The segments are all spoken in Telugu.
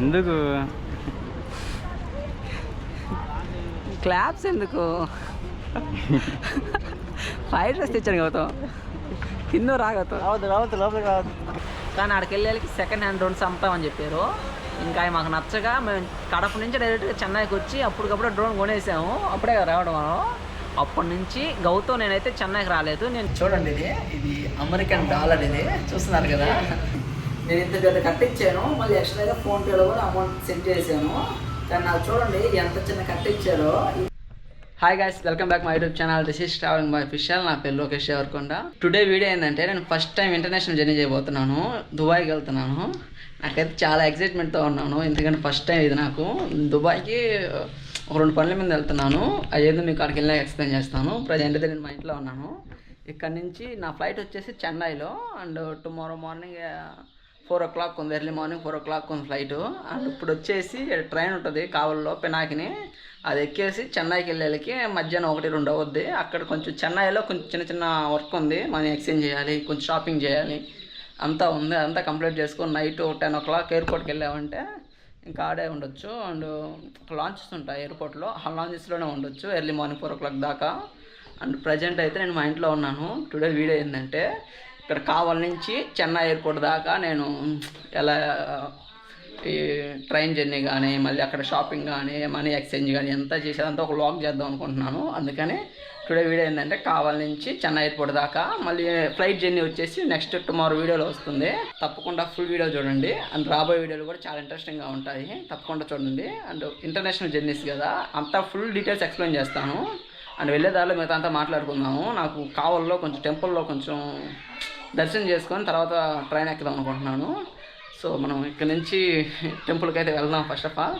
ఎందుకు? క్లాప్స్ ఎందుకు? ఫ్రైడ్ రైస్ తెచ్చాను గౌతమ్. కింద రాగవుతాం రావద్దు రావద్దు లోపలికి రావద్దు. కానీ ఆడికి వెళ్ళేకి సెకండ్ హ్యాండ్ డ్రోన్స్ అమ్ముతామని చెప్పారు. ఇంకా అవి మాకు నచ్చగా మేము కడప నుంచి డైరెక్ట్గా చెన్నైకి వచ్చి అప్పటికప్పుడు డ్రోన్ కొనేసాము. అప్పుడే కదా రావడం మనం. అప్పటి నుంచి గౌతమ్ నేనైతే చెన్నైకి రాలేదు. నేను చూడండి ఇది ఇది అమెరికన్ డాలర్ ఇది. చూస్తున్నారు కదా? నేను ఇంత పెద్ద కట్టించాను మళ్ళీ ఎక్స్ట్రాగా ఫోన్పేలో కూడా అమౌంట్ సెండ్ చేశాను. కానీ నాకు చూడండి ఎంత చిన్న కట్టించారో hi guys welcome back my YouTube channel this is travelling by ఫిషల్ నా పేరు లోకేష్ ఎవరికొండ. టుడే వీడియో ఏంటంటే నేను ఫస్ట్ టైం ఇంటర్నేషనల్ జర్నీ చేయబోతున్నాను దుబాయ్కి వెళ్తున్నాను. నాకైతే చాలా ఎక్సైట్మెంట్తో ఉన్నాను ఎందుకంటే ఫస్ట్ టైం ఇది నాకు. దుబాయ్కి ఒక రెండు పనుల మీద వెళ్తున్నాను. అదేదో మీకు అక్కడికి వెళ్ళాక ఎక్స్ప్లెయిన్ చేస్తాను. ప్రజెంట్ అయితే నేను మా ఇంట్లో ఉన్నాను. ఇక్కడ నుంచి నా ఫ్లైట్ వచ్చేసి చెన్నైలో. And tomorrow morning four o'clock ఉంది early morning four o'clock ఉంది ఫ్లైట్. అండ్ ఇప్పుడు వచ్చేసి ట్రైన్ ఉంటుంది కావల్లో పినాకిని. అది ఎక్కేసి చెన్నైకి వెళ్ళేకి మధ్యాహ్నం ఒకటి రెండు అవుద్ది. అక్కడ కొంచెం చెన్నైలో కొంచెం చిన్న చిన్న వర్క్ ఉంది మనీ ఎక్స్చేంజ్ చేయాలి కొంచెం షాపింగ్ చేయాలి. అంతా ఉంది అంతా కంప్లీట్ చేసుకొని నైట్ టెన్ ఓ క్లాక్ ఎయిర్పోర్ట్కి వెళ్ళామంటే ఇంకా ఆడే ఉండొచ్చు. అండ్ లాంచెస్ ఉంటాయి ఎయిర్పోర్ట్లో ఆ లాంచెస్లోనే ఉండొచ్చు early morning four o'clock దాకా. అండ్ ప్రజెంట్ అయితే నేను మా ఇంట్లో ఉన్నాను. టుడే వీడియో ఏంటంటే ఇక్కడ కావల్ నుంచి చెన్నై ఎయిర్పోర్ట్ దాకా నేను ఎలా ఈ ట్రైన్ జర్నీ కానీ మళ్ళీ అక్కడ షాపింగ్ కానీ మనీ ఎక్స్చేంజ్ కానీ ఎంత చేసేదంతా ఒక లాగ్ చేద్దాం అనుకుంటున్నాను. అందుకని టుడే వీడియో ఏంటంటే కావల్ నుంచి చెన్నై ఎయిర్పోర్ట్ దాకా మళ్ళీ ఫ్లైట్ జర్నీ వచ్చేసి నెక్స్ట్ టుమారో వీడియోలో వస్తుంది. తప్పకుండా ఫుల్ వీడియో చూడండి. అండ్ రాబోయే వీడియోలు కూడా చాలా ఇంట్రెస్టింగ్గా ఉంటాయి. తప్పకుండా చూడండి. అండ్ ఇంటర్నేషనల్ జర్నీస్ కదా అంతా ఫుల్ డీటెయిల్స్ ఎక్స్ప్లెయిన్ చేస్తాను. అండ్ వెళ్ళే దారిలో మిగతా అంతా మాట్లాడుకుందాము. నాకు కావల్లో కొంచెం టెంపుల్లో కొంచెం దర్శనం చేసుకొని తర్వాత ట్రైన్ ఎక్కుదాం అనుకుంటున్నాను. సో మనం ఇక్కడ నుంచి టెంపుల్కి అయితే వెళ్దాం ఫస్ట్ ఆఫ్ ఆల్.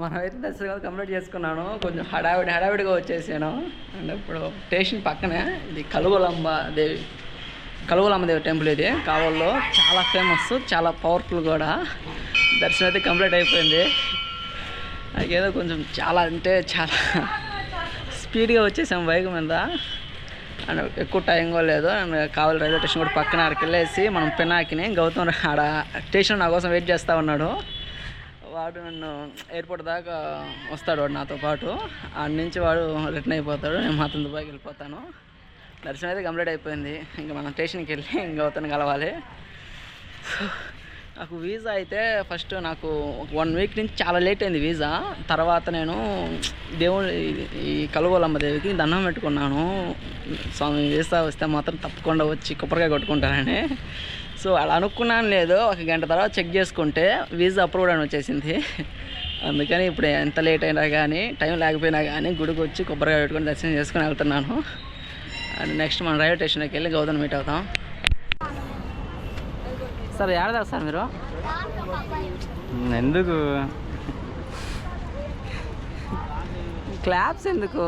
మనమైతే అయితే దర్శనం కంప్లీట్ చేసుకున్నాను. కొంచెం హడావిడి హడావిడిగా వచ్చేసాను. అండ్ ఇప్పుడు స్టేషన్ పక్కనే ఇది కలుగులమ్మ దేవి కలుగులమ్మ దేవి టెంపుల్ ఇది. కావల్లో చాలా ఫేమస్ చాలా పవర్ఫుల్ కూడా. దర్శనం అయితే కంప్లీట్ అయిపోయింది. నాకేదో కొంచెం చాలా అంటే చాలా స్పీడ్గా వచ్చేసాం బైక్ మీద. అండ్ ఎక్కువ టైం కూడా లేదు. అండ్ కావాలి రైల్వే స్టేషన్ కూడా పక్కన ఆడికి వెళ్ళేసి మనం పినాకిని గౌతమ్ ఆడ స్టేషన్ నా కోసం వెయిట్ చేస్తూ ఉన్నాడు. వాడు నన్ను ఎయిర్పోర్ట్ దాకా వస్తాడు వాడు నాతో పాటు. ఆడ నుంచి వాడు రిటర్న్ అయిపోతాడు. నేను మాత్రం దుబాయ్కి వెళ్ళిపోతాను. దర్శనం అయితే కంప్లీట్ అయిపోయింది. ఇంకా మనం స్టేషన్కి వెళ్ళి గౌతమ్ కలవాలి. నాకు వీసా అయితే ఫస్ట్ నాకు వన్ వీక్ నుంచి చాలా లేట్ అయింది వీసా. తర్వాత నేను దేవుడు ఈ కలుగోలమ్మ దేవికి దండం పెట్టుకున్నాను. స్వామి వీసా వస్తే మాత్రం తప్పకుండా వచ్చి కొబ్బరికాయ కొట్టుకుంటానని. సో అలా అనుకున్నాను లేదు. ఒక గంట తర్వాత చెక్ చేసుకుంటే వీసా అప్రూవ్డ్ అని వచ్చేసింది. అందుకని ఇప్పుడు ఎంత లేట్ అయినా కానీ టైం లేకపోయినా కానీ గుడికి వచ్చి కొబ్బరికాయ పెట్టుకొని దర్శనం చేసుకుని వెళ్తున్నాను. అండ్ నెక్స్ట్ మనం రైల్వే స్టేషన్కి వెళ్ళి గౌతమ్ మీట్ అవుతాం. సార్ ఏడదా సార్ మీరు? ఎందుకు? క్లాప్స్ ఎందుకు?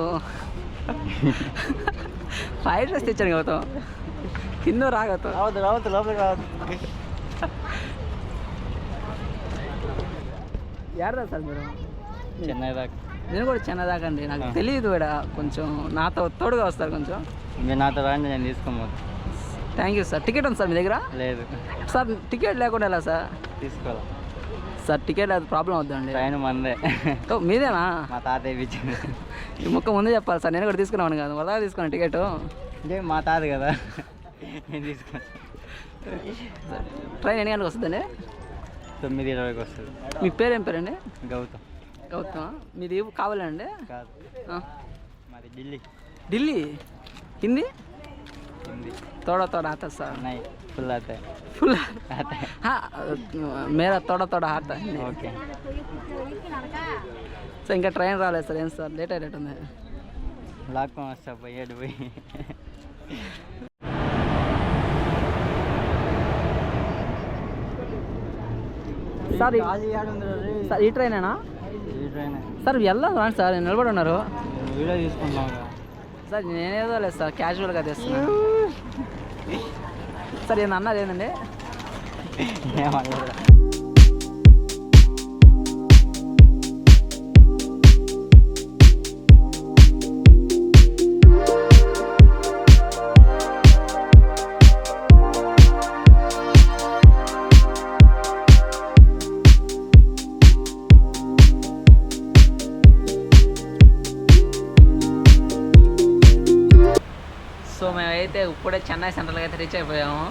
ఫ్రైడ్ రైస్ తెచ్చాను గౌతమ్. కింద రాగవుతాం రావద్దు రావద్దు లోపలికి రావద్దు. ఏడదా సార్ మీరు? చెన్నై దాకా. నేను కూడా చెన్నై దాకా అండి. నాకు తెలియదు ఇక్కడ కొంచెం నాతో తోడుగా వస్తారు కొంచెం. మీరు నాతో రాండి నేను తీసుకోమోదు థ్యాంక్ యూ సార్ టికెట్ ఉంది సార్ మీ దగ్గర? లేదు. సార్ టికెట్ లేకుండా ఎలా సార్ తీసుకోవాలి. సార్ టికెట్ అది ప్రాబ్లం అవుతుందండి. ట్రైన్ మందే. ఓ మీదేనా? మా తాత ఇప్పించింది ఈ ముక్క ముందే చెప్పాలి సార్ నేను కూడా తీసుకున్నాను కాదు. వదా తీసుకున్నాను టికెట్ అంటే మా తాత కదా. నేను తీసుకున్నాను ట్రైన్ ఎన్ని గంటలకు వస్తుందండి? తొమ్మిది ఇరవైకి వస్తుంది. మీ పేరు ఏం పేరండి? గౌతమ్. గౌతమ్? మీది కావాలండి? కాదు. మాది ఢిల్లీ. ఢిల్లీ? హిందీ? హిందీ తోడా తోడా ఆతా సార్ నై ఫుల్ आता है ఫుల్ आता है हाँ మేరా తోడా తోడా ఆతా హిందీ ఓకే సో ఇంకా ట్రైన్ రాలేదు సార్ ఏం సార్ లేట్ అయ్యేటట్టుంది లాక్కొని వస్తా పోయాడు పోయి సార్ ఈ- సార్ ఈ ట్రైనేనా ఈ ట్రైన్ సార్ వెళ్దాం రాండి సార్ నేను నిలబడి ఉన్నారు వీడియో తీసుకుంటాం సార్ నేనేదో లేదు సార్ క్యాజువల్గా తెస్తున్నా సార్ ఏంది అన్నది ఏందండి ఏమన్నా ఇప్పుడే చెన్నై సెంట్రల్కి అయితే రీచ్ అయిపోయాము.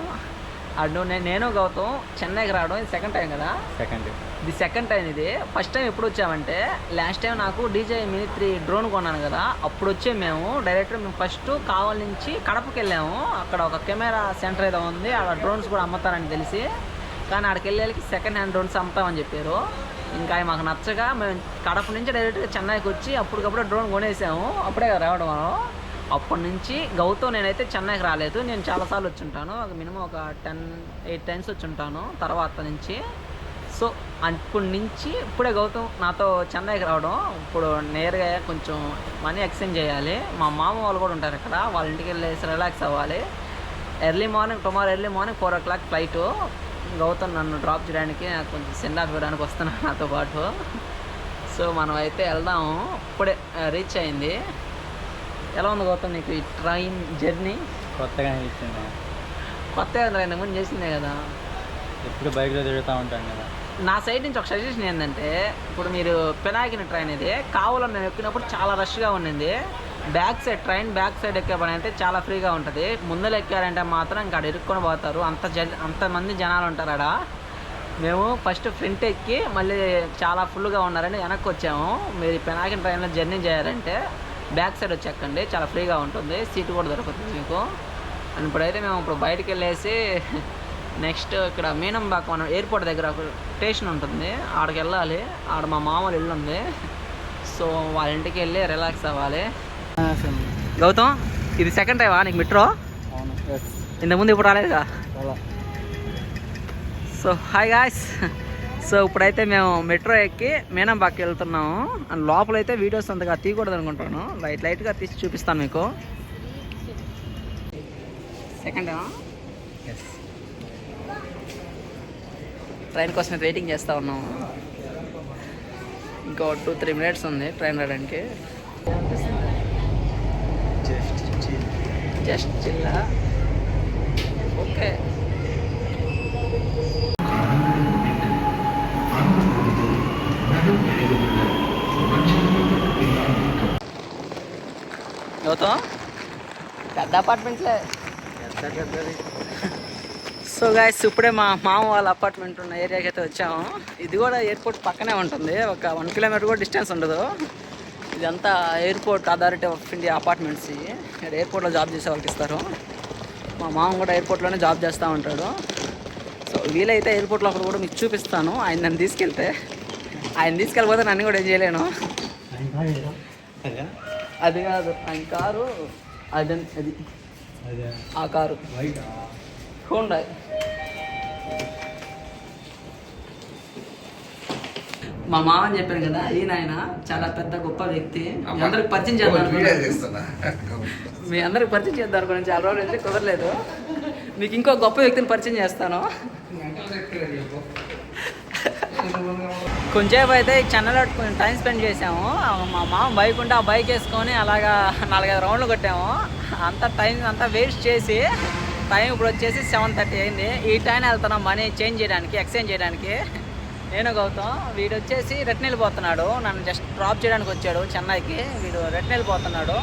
అటు నేను నేను గౌతమ్ చెన్నైకి రావడం ఇది సెకండ్ టైం కదా? సెకండ్ ఇది సెకండ్ టైం ఇది. ఫస్ట్ టైం ఎప్పుడు వచ్చామంటే లాస్ట్ టైం నాకు డీజే మినీ త్రీ డ్రోన్ కొన్నాను కదా అప్పుడు వచ్చే మేము డైరెక్ట్ మేము ఫస్ట్ కావలి నుంచి కడపకి వెళ్ళాము. అక్కడ ఒక కెమెరా సెంటర్ ఏదో ఉంది అక్కడ డ్రోన్స్ కూడా అమ్ముతారని తెలిసి కానీ అక్కడికి వెళ్ళేకి సెకండ్ హ్యాండ్ డ్రోన్స్ అమ్ముతామని చెప్పారు. ఇంకా అవి మాకు నచ్చగా మేము కడప నుంచి డైరెక్ట్గా చెన్నైకి వచ్చి అప్పటికప్పుడు డ్రోన్ కొనేసాము. అప్పుడే రావడం మనం. అప్పటి నుంచి గౌతమ్ నేనైతే చెన్నైకి రాలేదు. నేను చాలాసార్లు వచ్చి ఉంటాను ఒక మినిమం ఒక టెన్ ఎయిట్ టైమ్స్ వచ్చి ఉంటాను తర్వాత నుంచి. సో అప్పటి నుంచి ఇప్పుడే గౌతమ్ నాతో చెన్నైకి రావడం. ఇప్పుడు నేరుగా కొంచెం మనీ ఎక్స్చేంజ్ చేయాలి. మా మామ వాళ్ళు కూడా ఉంటారు ఇక్కడ వాళ్ళ ఇంటికి వెళ్ళేసి రిలాక్స్ అవ్వాలి. Early morning tomorrow early morning four o'clock flight Gautam నన్ను డ్రాప్ చేయడానికి నాకు కొంచెం సెండ్ ఆఫ్ ఇవ్వడానికి వస్తున్నాను నాతో పాటు. సో మనం అయితే వెళ్దాము. ఇప్పుడే రీచ్ అయింది. ఎలా ఉంది గౌతమ్ నీకు ఈ ట్రైన్ జర్నీ? కొత్తగా అనిపించింది కొత్త ముందు చేసిందే కదా. ఎప్పుడు బైక్లో తిరుగుతూ ఉంటాను కదా. నా సైడ్ నుంచి ఒక సజెషన్ ఏంటంటే ఇప్పుడు మీరు పినాకిన ట్రైన్ ఇది కావాలని నేను ఎక్కినప్పుడు చాలా రష్గా ఉండింది. Back side train back side ఎక్కే పని అయితే చాలా ఫ్రీగా ఉంటుంది. ముందర ఎక్కారంటే మాత్రం ఇంకా ఇరుక్కొని పోతారు. అంత జ అంతమంది జనాలు ఉంటారు ఆడ. మేము ఫస్ట్ ఫ్రంట్ ఎక్కి మళ్ళీ చాలా ఫుల్గా ఉన్నారని వెనక్కి వచ్చాము. మీరు పినాకిన ట్రైన్లో జర్నీ చేయాలంటే బ్యాక్ సైడ్ వచ్చి ఎక్కండి. చాలా ఫ్రీగా ఉంటుంది. సీట్ కూడా దొరుకుతుంది మీకు. అండ్ ఇప్పుడైతే మేము ఇప్పుడు బయటకు వెళ్ళేసి నెక్స్ట్ ఇక్కడ మీనంబాక మనం ఎయిర్పోర్ట్ దగ్గర ఒక స్టేషన్ ఉంటుంది. ఆడికి వెళ్ళాలి. ఆడ మా మామూలు ఇల్లు ఉంది. సో వాళ్ళ ఇంటికి వెళ్ళి రిలాక్స్ అవ్వాలి. గౌతమ్ ఇది సెకండ్ టైమా నీకు మెట్రో? ఇంతకుముందు ఇప్పుడు రాలేదుగా? సో హాయ్ గాయ్స్ సో ఇప్పుడైతే మేము మెట్రో ఎక్కి మీనంబాకి వెళ్తున్నాము. అండ్ లోపలైతే వీడియోస్ అంతగా తీయకూడదు అనుకుంటాను. లైట్ లైట్గా తీసి చూపిస్తాను మీకు. సెకండ్ ట్రైన్ కోసం అయితే వెయిటింగ్ చేస్తూ ఉన్నాము. ఇంకో టూ త్రీ మినిట్స్ ఉంది ట్రైన్ రావడానికి. జస్ట్ జస్ట్ చిల్లా ఓకే. గౌతమ్? పెద్ద అపార్ట్మెంట్లే. సో గాయస్ ఇప్పుడే మా మామ వాళ్ళ అపార్ట్మెంట్ ఉన్న ఏరియాకి అయితే వచ్చాము. ఇది కూడా ఎయిర్పోర్ట్ పక్కనే ఉంటుంది. ఒక వన్ కిలోమీటర్ కూడా డిస్టెన్స్ ఉండదు. ఇదంతా airport authority of India apartments ఇక్కడ ఎయిర్పోర్ట్లో జాబ్ చేసే వాళ్ళకి ఇస్తారు. మా మామ కూడా ఎయిర్పోర్ట్లోనే జాబ్ చేస్తూ ఉంటాడు. సో వీలైతే ఎయిర్పోర్ట్లో అక్కడ కూడా మీకు చూపిస్తాను. ఆయన నన్ను తీసుకెళ్తే. ఆయన తీసుకెళ్ళిపోతే నన్ను కూడా ఏం చేయలేను. అదే అది కాదు ఆయన కారు అది అది. అదే. ఆ కారు. హోండా. మా మామ అని చెప్పాను కదా ఈయన ఆయన చాలా పెద్ద గొప్ప వ్యక్తి. మీ అందరికి పరిచయం చేద్దాం మీ అందరికి పరిచయం చేద్దాం అనుకున్నాను. చాలా రోజులు అయితే కుదరలేదు. మీకు ఇంకో గొప్ప వ్యక్తిని పరిచయం చేస్తాను. కొంచెంసేపు అయితే ఈ చెన్నైలో టైం స్పెండ్ చేసాము. మా మామ బైక్ ఉంటే ఆ బైక్ వేసుకొని అలాగా నాలుగైదు రౌండ్లు కొట్టాము. అంత టైం అంతా వేస్ట్ చేసి టైం ఇప్పుడు వచ్చేసి సెవెన్ థర్టీ అయింది. ఈ టైం వెళ్తున్నాం మనీ చేంజ్ చేయడానికి ఎక్స్చేంజ్ చేయడానికి. నేను గౌతమ్ వీడు వచ్చేసి రిటర్న్ వెళ్ళిపోతున్నాడు నన్ను జస్ట్ డ్రాప్ చేయడానికి వచ్చాడు చెన్నైకి. వీడు రిటర్న్ వెళ్ళిపోతున్నాడు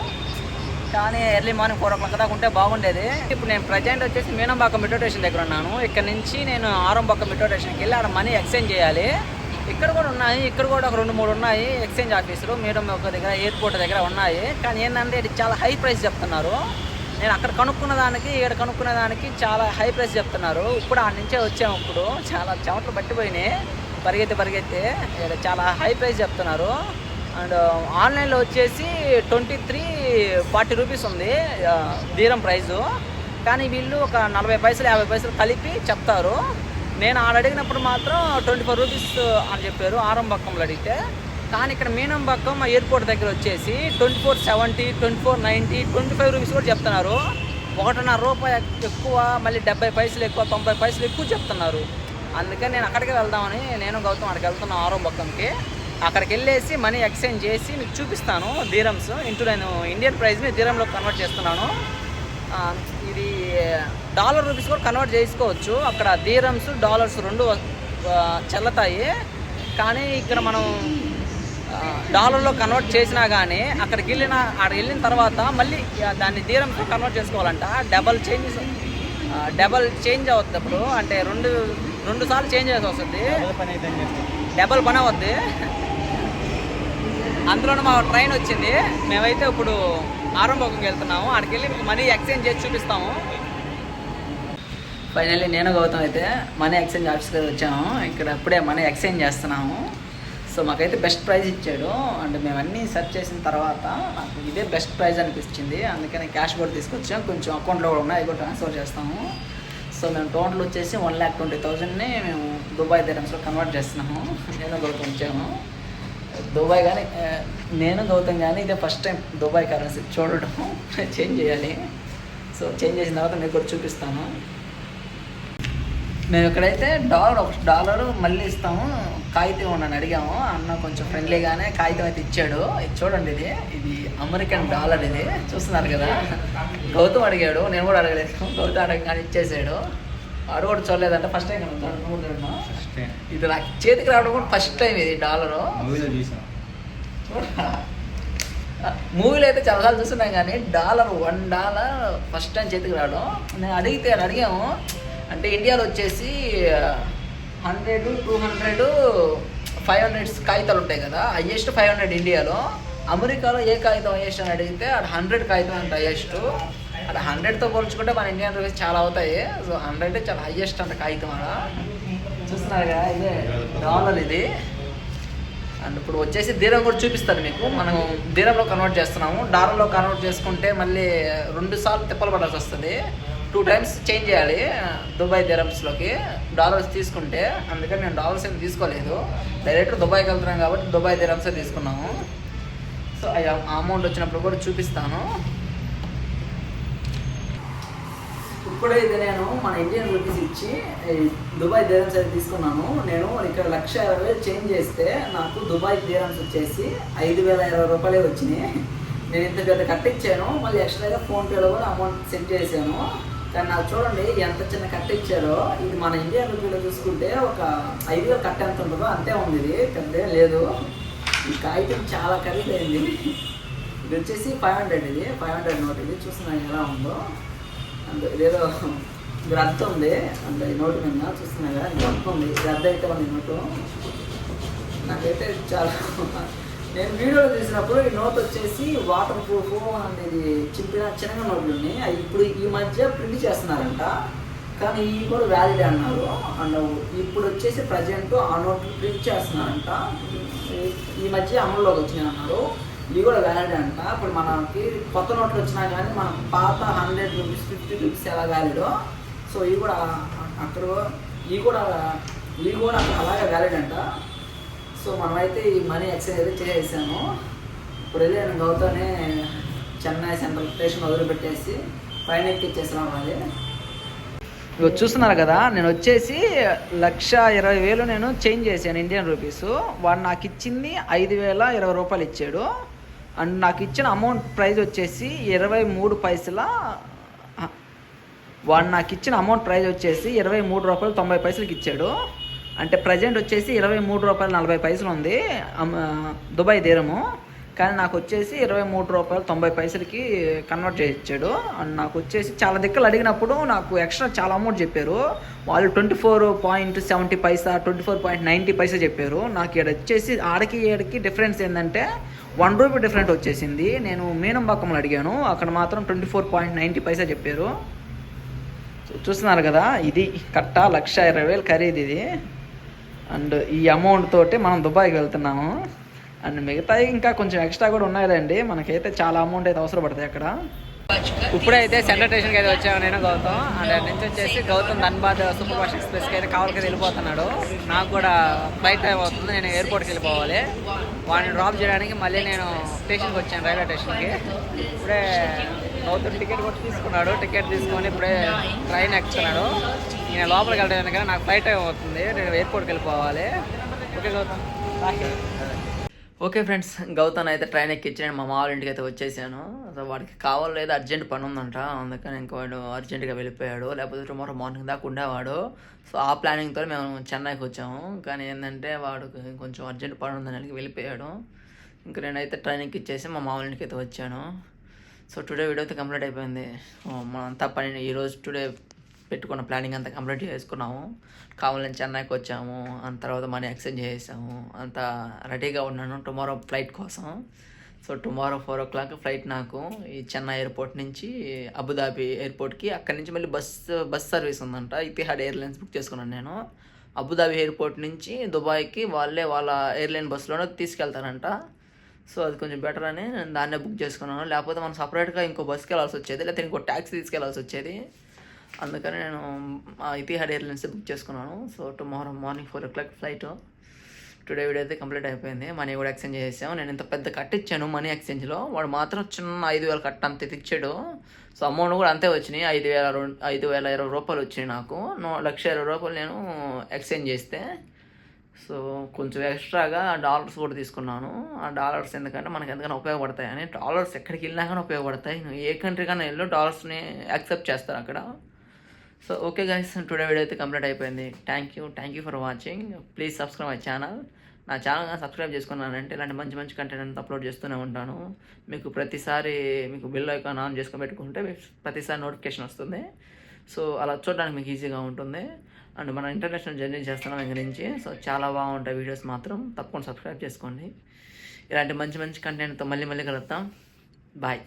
కానీ early morning four o'clock దాకా ఉంటే బాగుండేది. ఇప్పుడు నేను ప్రజెంట్ వచ్చేసి మీనంబాక మెట్రో స్టేషన్ దగ్గర ఉన్నాను. ఇక్కడ నుంచి నేను ఆరంబాక మెట్రో స్టేషన్కి వెళ్ళి ఆడ మనీ ఎక్స్చేంజ్ చేయాలి. ఇక్కడ కూడా ఉన్నాయి ఇక్కడ కూడా ఒక రెండు మూడు ఉన్నాయి ఎక్స్చేంజ్ ఆఫీసులు మేడం ఒక దగ్గర ఎయిర్పోర్ట్ దగ్గర ఉన్నాయి. కానీ ఏంటంటే ఇది చాలా హై ప్రైస్ చెప్తున్నారు. నేను అక్కడ కనుక్కున్న దానికి ఇక్కడ కనుక్కున్న దానికి చాలా హై ప్రైస్ చెప్తున్నారు. ఇప్పుడు ఆ నుంచే వచ్చాము ఇప్పుడు. చాలా చెమట్లు పట్టిపోయినాయి. పరిగెత్తి పరిగెత్తి ఇక్కడ చాలా హై ప్రైస్ చెప్తున్నారు. అండ్ uh, ఆన్లైన్లో వచ్చేసి ట్వంటీ త్రీ ఫార్టీ రూపీస్ ఉంది uh, దీరం ప్రైజు కానీ వీళ్ళు ఒక నలభై పైసలు యాభై పైసలు కలిపి చెప్తారు. నేను ఆడ అడిగినప్పుడు మాత్రం ట్వంటీ ఫోర్ రూపీస్ అని చెప్పారు ఆరంభక్కంలో అడిగితే. కానీ ఇక్కడ మీనంబక్కం ఎయిర్పోర్ట్ దగ్గర వచ్చేసి twenty four seventy twenty four ninety twenty five rupees కూడా చెప్తున్నారు. ఒకటిన్నర రూపాయి ఎక్కువ మళ్ళీ డెబ్బై పైసలు ఎక్కువ తొంభై పైసలు ఎక్కువ చెప్తున్నారు. అందుకని నేను అక్కడికి వెళ్దామని నేను గౌతమ్ అక్కడికి వెళ్తున్నాను ఆరంభక్కంకి అక్కడికి వెళ్ళేసి మనీ ఎక్స్చేంజ్ చేసి మీకు చూపిస్తాను ధీరమ్స్ ఇంటూ నేను ఇండియన్ ప్రైస్ని ధీరంలో కన్వర్ట్ చేస్తున్నాను. ఇది డాలర్ రూపీస్ కూడా కన్వర్ట్ చేసుకోవచ్చు. అక్కడ దీరమ్స్ డాలర్స్ రెండు చెల్లతాయి. కానీ ఇక్కడ మనం డాలర్లో కన్వర్ట్ చేసినా కానీ అక్కడికి వెళ్ళిన అక్కడికి వెళ్ళిన తర్వాత మళ్ళీ దాన్ని దీరంతో కన్వర్ట్ చేసుకోవాలంట. డబల్ చేంజ్ డబల్ చేంజ్ అవుతుంది అప్పుడు. అంటే రెండు రెండు సార్లు చేంజ్ చేసి వస్తుంది. డబల్ పని అవుద్ది. అందులోనే మా ట్రైన్ వచ్చింది. మేమైతే ఇప్పుడు ఆరంభంకి వెళ్తున్నాము. అక్కడికి వెళ్ళి మీకు మనీ ఎక్స్చేంజ్ చేసి చూపిస్తాము. ఫైనల్లీ నేను గౌతమ్ అయితే మనీ ఎక్స్చేంజ్ ఆఫీస్కి వచ్చాము. ఇక్కడ ఇప్పుడే మనీ ఎక్స్చేంజ్ చేస్తున్నాము. సో మాకైతే బెస్ట్ ప్రైజ్ ఇచ్చాడు. అండ్ మేము అన్నీ సెర్చ్ చేసిన తర్వాత నాకు ఇదే బెస్ట్ ప్రైజ్ అనిపించింది. అందుకని క్యాష్ కూడా తీసుకొచ్చాం. కొంచెం అకౌంట్లో కూడా ఉన్నాయి. కూడా ట్రాన్స్ఫర్ చేస్తాము. సో మేము టోటల్ వచ్చేసి వన్ ల్యాక్ ట్వంటీ థౌజండ్ని మేము దుబాయ్ దిరమ్స్లో కన్వర్ట్ చేస్తున్నాము. నేను గౌతమ్ వచ్చాము. దుబాయ్ కానీ నేను గౌతమ్ కానీ ఇదే ఫస్ట్ టైం దుబాయ్ కరెన్సీ చూడడం చేంజ్ చేయాలి. సో చేంజ్ చేసిన తర్వాత మీకు కూడా చూపిస్తాను. మేము ఇక్కడైతే డాలర్ ఒక డాలర్ మళ్ళీ ఇస్తాము. కాగితం ఉన్నాను అడిగాము. అన్న కొంచెం ఫ్రెండ్లీగానే కాగితం అయితే ఇచ్చాడు. ఇది చూడండి ఇది. ఇది అమెరికన్ డాలర్ ఇది. చూస్తున్నారు కదా? గౌతమ్ అడిగాడు. నేను కూడా అడగలేదు. గౌతమ్ అడగగానే ఇచ్చేసాడు. వాడు కూడా చూడలేదంటే ఫస్ట్ టైం ఫస్ట్ ఇది నాకు చేతికి రావడం కూడా ఫస్ట్ టైం ఇది డాలరు మూవీలో చూసాం. మూవీలో అయితే చాలాసార్లు చూస్తున్నాం కానీ dollar one dollar first time చేతికి రావడం. నేను అడిగితే అడిగాము. అంటే ఇండియాలో వచ్చేసి hundred two hundred five hundreds కాగితాలు ఉంటాయి కదా హయ్యెస్ట్ ఫైవ్ హండ్రెడ్ ఇండియాలో. అమెరికాలో ఏ కాగితం హయ్యెస్ట్ అని అడిగితే అక్కడ హండ్రెడ్ కాగితం అంటే హయ్యెస్ట్ అక్కడ హండ్రెడ్తో పోల్చుకుంటే మన ఇండియన్ రూపీస్ చాలా అవుతాయి. సో హండ్రెడ్ చాలా హైయెస్ట్ అంట కాగితం అక్కడ చూస్తున్నారు కదా ఇదే డాలర్ ఇది. అండ్ ఇప్పుడు వచ్చేసి దీరం కూడా చూపిస్తాను మీకు. మనం దీరంలో కన్వర్ట్ చేస్తున్నాము. డాలర్లో కన్వర్ట్ చేసుకుంటే మళ్ళీ రెండు సార్లు తిప్పలు పడాల్సి వస్తుంది. టూ టైమ్స్ చేంజ్ చేయాలి దుబాయ్ దిరమ్స్లోకి డాలర్స్ తీసుకుంటే అందుకని నేను డాలర్స్ ఏం తీసుకోలేదు. డైరెక్ట్ దుబాయ్కి వెళ్తున్నాం కాబట్టి దుబాయ్ దిరమ్సే తీసుకున్నాము. సో ఆ అమౌంట్ వచ్చినప్పుడు కూడా చూపిస్తాను. ఇప్పుడైతే నేను మన ఇండియన్ రూపీస్ ఇచ్చి దుబాయ్ ధీరమ్స్ అయితే తీసుకున్నాను. నేను ఇక్కడ లక్ష ఇరవై వేలు చేంజ్ చేస్తే నాకు దుబాయ్ ధీరమ్స్ వచ్చేసి ఐదు వేల ఇరవై రూపాయలే వచ్చినాయి. నేను ఇంత పెద్ద కట్టించాను మళ్ళీ ఎక్స్ట్రాగా ఫోన్పేలో కూడా అమౌంట్ సెండ్ చేశాను. కానీ నాకు చూడండి ఎంత చిన్న కట్ట ఇచ్చారో ఇది మన ఇండియన్ రూపీలో చూసుకుంటే ఒక ఐదు వేలు కట్ట ఎంత ఉంటుందో అంతే ఉంది ఇది. పెద్ద లేదు. ఈ కాగితం చాలా ఖరీదైంది. ఇది వచ్చేసి ఫైవ్ హండ్రెడ్ ఇది. ఫైవ్ హండ్రెడ్ నోట్ ఇది. చూస్తున్నాను ఎలా ఉందో. అండ్ ఏదో గ్రద్ద ఉంది. అండ్ ఈ నోటు మీద చూస్తున్నా కదా గ్రద్ద ఉంది. గ్రద్ద అయితే ఉంది నోటు. నాకైతే చాలా నేను వీడియోలో తీసినప్పుడు ఈ నోట్ వచ్చేసి వాటర్ ప్రూఫ్ అనేది ఇది చింపిన చిన్నగా నోట్లు ఉన్నాయి. అవి ఇప్పుడు ఈ మధ్య ప్రింట్ చేస్తున్నారంట. కానీ ఇవి కూడా వ్యాలిడ్ అన్నారు. అండ్ ఇప్పుడు వచ్చేసి ప్రజెంట్ ఆ నోట్లు ప్రింట్ చేస్తున్నారంట. ఈ- ఈ మధ్య అమల్లోకి వచ్చినాయి అన్నారు ఇవి కూడా వ్యాలిడ్ అంట. ఇప్పుడు మనకి కొత్త నోట్లు వచ్చినా కానీ మన పాత హండ్రెడ్ రూపీస్ ఫిఫ్టీ రూపీస్ ఎలా వ్యాలిడో సో ఇవి కూడా అక్కడ ఇవి కూడా ఇవి కూడా అలాగే వ్యాలిడ్ అంట. సో మనమైతే ఈ మనీ ఎక్స్చేంజ్ అయితే చేసేసాము. ఇప్పుడు వెళ్ళి నేను గౌతమ్ని చెన్నై సెంట్రల్ స్టేషన్ వదిలిపెట్టేసి పైన ఎక్కిచ్చేసి అది ఇప్పుడు చూస్తున్నారు కదా నేను వచ్చేసి లక్ష ఇరవై వేలు నేను చేంజ్ చేశాను ఇండియన్ రూపీస్ వాడు నాకు ఇచ్చింది ఐదు వేల ఇరవై రూపాయలు ఇచ్చాడు. అండ్ నాకు ఇచ్చిన అమౌంట్ ప్రైజ్ వచ్చేసి ఇరవై మూడు పైసల? వాడు నాకు ఇచ్చిన అమౌంట్ ప్రైజ్ వచ్చేసి ఇరవై మూడు రూపాయలు తొంభై పైసలకి ఇచ్చాడు. అంటే ప్రజెంట్ వచ్చేసి ఇరవై మూడు రూపాయలు నలభై పైసలు ఉంది. దుబాయ్ తీరము. కానీ నాకు వచ్చేసి ఇరవై మూడు రూపాయలు తొంభై పైసలకి కన్వర్ట్ చేయించాడు. అండ్ నాకు వచ్చేసి చాలా దిక్కులు అడిగినప్పుడు నాకు ఎక్స్ట్రా చాలా అమౌంట్ చెప్పారు. వాళ్ళు twenty four point seventy paisa twenty four point ninety paisa చెప్పారు. నాకు ఇక్కడ వచ్చేసి ఆడకి ఏడకి డిఫరెన్స్ ఏంటంటే వన్ రూపీ డిఫరెంట్ వచ్చేసింది. నేను మీనంబాకంలో అడిగాను. అక్కడ మాత్రం twenty four point ninety paisa చెప్పారు. చూస్తున్నారు కదా? ఇది కట్ట లక్ష ఇరవై వేలు ఖరీదు ఇది. అండ్ ఈ అమౌంట్ తోటి మనం దుబాయ్కి వెళ్తున్నాము. అండ్ మిగతా ఇంకా కొంచెం ఎక్స్ట్రా కూడా ఉన్నాయండి మనకైతే చాలా అమౌంట్ అయితే అవసరం అక్కడ. ఇప్పుడైతే సెంట్రల్ స్టేషన్కి అయితే వచ్చాను నేను గౌతమ్. అండ్ నుంచి వచ్చేసి గౌతమ్ ధన్బాద్ సూపర్ ఫాస్ట్ ఎక్స్ప్రెస్కి అయితే కావాలకి వెళ్ళిపోతున్నాడు. నాకు కూడా ఫ్లైట్ టైం అవుతుంది నేను ఎయిర్పోర్ట్కి వెళ్ళిపోవాలి. వాడిని డ్రాప్ చేయడానికి మళ్ళీ నేను స్టేషన్కి వచ్చాను రైల్వే స్టేషన్కి. ఇప్పుడే గౌతమ్ టికెట్ కూడా తీసుకున్నాడు. టికెట్ తీసుకొని ఇప్పుడే ట్రైన్ ఎక్కుతున్నాడు. నేను లోపలికి వెళ్ళడానికి కానీ నాకు ఫ్లైట్ టైం అవుతుంది నేను ఎయిర్పోర్ట్కి వెళ్ళిపోవాలి. Okay Gautam. You okay friends Gautam అయితే ట్రైన్ ఎక్కించి నేను మా మామూలు ఇంటికి అయితే వచ్చేసాను. సో వాడికి కావాలి అర్జెంట్ పని ఉందంట. అందుకని ఇంకా వాడు అర్జెంటుగా వెళ్ళిపోయాడు. లేకపోతే టుమారో మార్నింగ్ దాకా ఉండేవాడు. సో ఆ ప్లానింగ్తో మేము చెన్నైకి వచ్చాము. కానీ ఏంటంటే వాడు కొంచెం అర్జెంట్ పని ఉందని వెళ్ళిపోయాడు. ఇంకా నేనైతే ట్రైన్ ఇచ్చేసి మా మామూలు ఇంటికి అయితే వచ్చాను. సో టుడే వీడియో అయితే కంప్లీట్ అయిపోయింది. మనం మనంతా పని ఈరోజు టుడే పెట్టుకున్న ప్లానింగ్ అంతా కంప్లీట్ చేసుకున్నాము. కావాలని చెన్నైకి వచ్చాము. అంత తర్వాత మనీ ఎక్స్చేంజ్ చేసాము. అంతా రెడీగా ఉన్నాను. టుమారో ఫ్లైట్ కోసం. So tomorrow four o'clock flight నాకు ఈ చెన్నై ఎయిర్పోర్ట్ నుంచి అబుదాబి ఎయిర్పోర్ట్కి అక్కడి నుంచి మళ్ళీ బస్ బస్ సర్వీస్ ఉందంట. ఇతిహాడ్ ఎయిర్లైన్స్ బుక్ చేసుకున్నాను నేను. అబుదాబి ఎయిర్పోర్ట్ నుంచి దుబాయ్కి వాళ్ళే వాళ్ళ ఎయిర్లైన్ బస్సులోనే తీసుకెళ్తారంట. సో అది కొంచెం బెటర్ అని నేను దాన్నే బుక్ చేసుకున్నాను. లేకపోతే మనం సపరేట్గా ఇంకో బస్కి వెళ్ళాల్సి వచ్చేది. లేకపోతే ఇంకో ట్యాక్సీ తీసుకెళ్ళాల్సి వచ్చేది. అందుకని నేను ఆ ఇతిహాడ్ ఎయిర్లైన్స్ బుక్ చేసుకున్నాను. So tomorrow morning four o'clock flight today video అయితే కంప్లీట్ అయిపోయింది. మనీ కూడా ఎక్స్చేంజ్ చేసాము నేను ఇంత పెద్ద కట్ ఇచ్చాను మనీ ఎక్స్చేంజ్లో వాడు మాత్రం చిన్న ఐదు వేల కట్ అంత ఇచ్చాడు. సో అమౌంట్ కూడా అంతే వచ్చినాయి. ఐదు వేల రెండు ఐదు వేల ఇరవై రూపాయలు వచ్చినాయి నాకు. నో- లక్ష ఇరవై రూపాయలు నేను ఎక్స్చేంజ్ చేస్తే. సో కొంచెం ఎక్స్ట్రాగా డాలర్స్ కూడా తీసుకున్నాను. ఆ డాలర్స్ ఎందుకంటే మనకు ఎందుకైనా ఉపయోగపడతాయని. డాలర్స్ ఎక్కడికి వెళ్ళినా కానీ ఉపయోగపడతాయి. నువ్వు ఏ కంట్రీ కన్నా వెళ్ళు డాలర్స్ని యాక్సెప్ట్ చేస్తారు అక్కడ. So okay guys today video అయితే కంప్లీట్ అయిపోయింది. Thank you thank you for watching please subscribe my channel నా ఛానల్ సబ్స్క్రైబ్ చేసుకున్నానంటే ఇలాంటి మంచి మంచి కంటెంట్ అంతా అప్లోడ్ చేస్తూనే ఉంటాను. మీకు ప్రతిసారి మీకు బిల్ ఐకాన్ ఆన్ చేసుకొని పెట్టుకుంటే ప్రతిసారి నోటిఫికేషన్ వస్తుంది. సో అలా చూడడానికి మీకు ఈజీగా ఉంటుంది. అండ్ మనం ఇంటర్నేషనల్ జర్నీ చేస్తున్నాం ఇంక నుంచి. సో చాలా బాగుంటాయి వీడియోస్ మాత్రం. తప్పకుండా సబ్స్క్రైబ్ చేసుకోండి. ఇలాంటి మంచి మంచి కంటెంట్తో మళ్ళీ మళ్ళీ కలుద్దాం. బాయ్